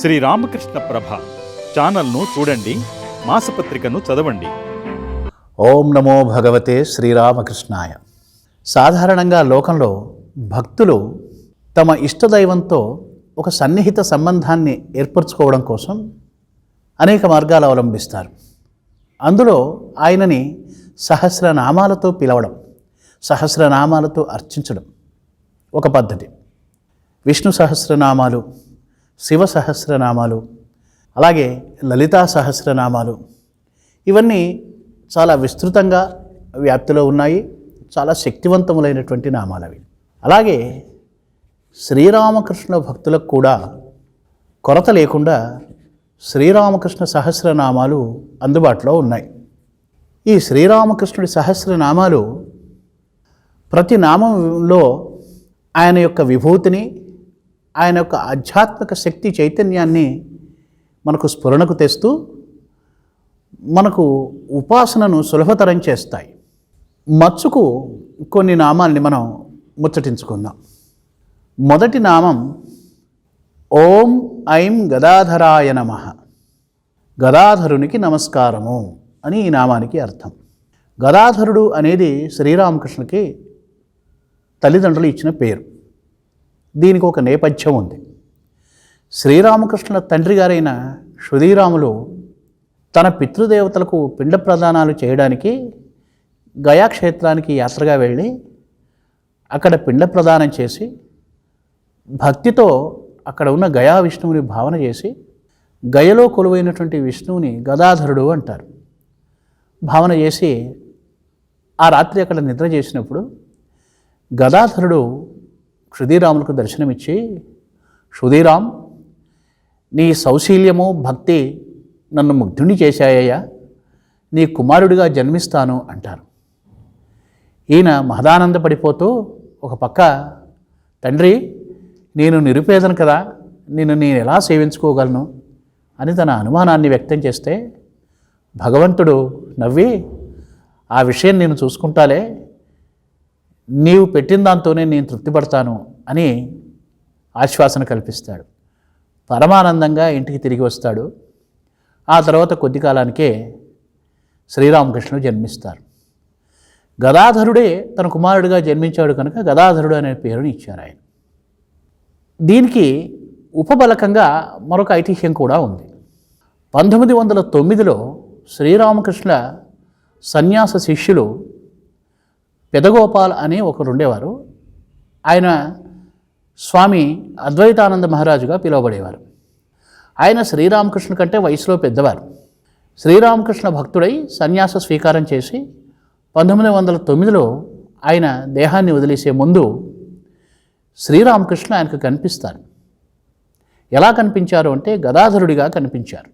శ్రీ రామకృష్ణ ప్రభ ఛానల్ను చూడండి మాసపత్రికను చదవండి. ఓం నమో భగవతే శ్రీరామకృష్ణాయ. సాధారణంగా లోకంలో భక్తులు తమ ఇష్టదైవంతో ఒక సన్నిహిత సంబంధాన్ని ఏర్పరచుకోవడం కోసం అనేక మార్గాలు అవలంబిస్తారు. అందులో ఆయనని సహస్రనామాలతో పిలవడం సహస్రనామాలతో అర్చించడం ఒక పద్ధతి. విష్ణు సహస్రనామాలు శివ సహస్రనామాలు అలాగే లలితా సహస్రనామాలు. ఇవన్నీ చాలా విస్తృతంగా వ్యాప్తిలో ఉన్నాయి. చాలా శక్తివంతములైనటువంటి నామాలు అవి అలాగే శ్రీరామకృష్ణ భక్తులకు కూడా కొరత లేకుండా శ్రీరామకృష్ణ సహస్రనామాలు అందుబాటులో ఉన్నాయి. ఈ శ్రీరామకృష్ణుడి సహస్రనామాలు ప్రతి నామంలో ఆయన యొక్క విభూతిని ఆయన యొక్క ఆధ్యాత్మిక శక్తి చైతన్యాన్ని మనకు స్ఫురణకు తెస్తూ మనకు ఉపాసనను సులభతరం చేస్తాయి. మచ్చుకు కొన్ని నామాల్ని మనం ముచ్చటించుకుందాం. మొదటి నామం ఓం ఐం గదాధరాయ నమ. గదాధరునికి నమస్కారము అని ఈ నామానికి అర్థం. గదాధరుడు అనేది శ్రీరామకృష్ణకి తల్లిదండ్రులు ఇచ్చిన పేరు. దీనికి ఒక నేపథ్యం ఉంది. శ్రీరామకృష్ణుల తండ్రి గారైన సుధీరాములు తన పితృదేవతలకు పిండ ప్రదానాలు చేయడానికి గయాక్షేత్రానికి యాత్రగా వెళ్ళి అక్కడ పిండ ప్రదానం చేసి భక్తితో అక్కడ ఉన్న గయా విష్ణువుని భావన చేసి గయలో కొలువైనటువంటి విష్ణువుని గదాధరుడు అంటారు. భావన చేసి ఆ రాత్రి అక్కడ నిద్ర చేసినప్పుడు గదాధరుడు క్షుదీరాములకు దర్శనమిచ్చి క్షుదీరామ్ నీ సౌశీల్యము భక్తి నన్ను ముగ్ధుని చేశాయ్యా నీ కుమారుడిగా జన్మిస్తాను అంటారు. ఈయన మహదానందపడిపోతూ ఒక పక్క తండ్రి నేను నిరుపేదను కదా నిన్ను నేను ఎలా సేవించుకోగలను? అని తన అనుమానాన్ని వ్యక్తం చేస్తే భగవంతుడు నవ్వి ఆ విషయం నేను చూసుకుంటాలే నీవు పెట్టిన దాంతోనే నేను తృప్తిపడతాను అని ఆశ్వాసన కల్పిస్తాడు. పరమానందంగా ఇంటికి తిరిగి వస్తాడు. ఆ తర్వాత కొద్ది కాలానికే శ్రీరామకృష్ణుడు జన్మిస్తారు. గదాధరుడే తన కుమారుడిగా జన్మించాడు కనుక గదాధరుడు అనే పేరుని ఇచ్చారు ఆయన. దీనికి ఉపబలకంగా మరొక ఐతిహ్యం కూడా ఉంది. పంతొమ్మిది వందల తొమ్మిదిలో శ్రీరామకృష్ణ సన్యాస శిష్యులు పెదగోపాల్ అని ఒకరు ఉండేవారు. ఆయన స్వామి అద్వైతానంద మహారాజుగా పిలువబడేవారు. ఆయన శ్రీరామకృష్ణ కంటే వయసులో పెద్దవారు. శ్రీరామకృష్ణ భక్తుడై సన్యాస స్వీకారం చేసి పంతొమ్మిది వందల తొమ్మిదిలో ఆయన దేహాన్ని వదిలేసే ముందు శ్రీరామకృష్ణ ఆయనకు కనిపిస్తారు. ఎలా కనిపించారు అంటే గదాధరుడిగా కనిపించారు.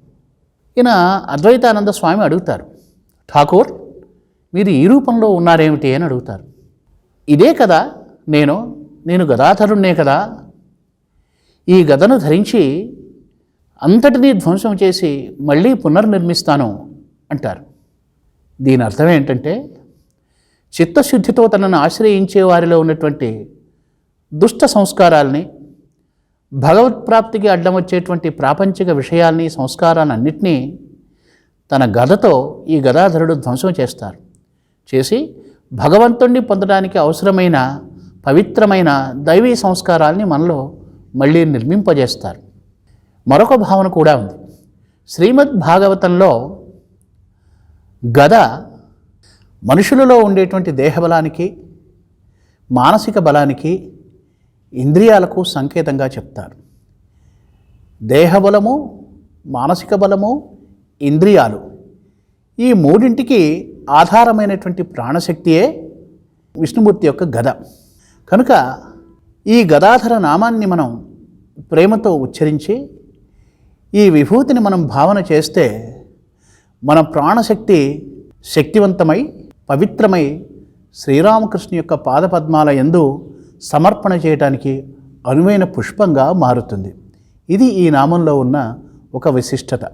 ఈయన అద్వైతానంద స్వామి అడుగుతారు. ఠాకూర్ మీరు ఈ రూపంలో ఉన్నారేమిటి అని అడుగుతారు. ఇదే కదా నేను నేను గదాధరుణ్ణే కదా. ఈ గదను ధరించి అంతటినీ ధ్వంసం చేసి మళ్ళీ పునర్నిర్మిస్తాను అంటారు. దీని అర్థం ఏంటంటే చిత్తశుద్ధితో తనను ఆశ్రయించే వారిలో ఉన్నటువంటి దుష్ట సంస్కారాల్ని భగవత్ప్రాప్తికి అడ్డం వచ్చేటువంటి ప్రాపంచిక విషయాల్ని సంస్కారాలన్నింటినీ తన గదతో ఈ గదాధరుడు ధ్వంసం చేస్తారు. చేసి భగవంతుణ్ణి పొందడానికి అవసరమైన పవిత్రమైన దైవీ సంస్కారాల్ని మనలో మళ్ళీ నిర్మింపజేస్తారు. మరొక భావన కూడా ఉంది. శ్రీమద్ భాగవతంలో గద మనుషులలో ఉండేటువంటి దేహబలానికి మానసిక బలానికి ఇంద్రియాలకు సంకేతంగా చెప్తారు. దేహబలము మానసిక బలము ఇంద్రియాలు. ఈ మూడింటికి ఆధారమైనటువంటి ప్రాణశక్తియే విష్ణుమూర్తి యొక్క గద. కనుక ఈ గదాధర నామాన్ని మనం ప్రేమతో ఉచ్చరించి ఈ విభూతిని మనం భావన చేస్తే మన ప్రాణశక్తి శక్తివంతమై పవిత్రమై శ్రీరామకృష్ణ యొక్క పాదపద్మాల యందు సమర్పణ చేయటానికి అనువైన పుష్పంగా మారుతుంది. ఇది ఈ నామంలో ఉన్న ఒక విశిష్టత.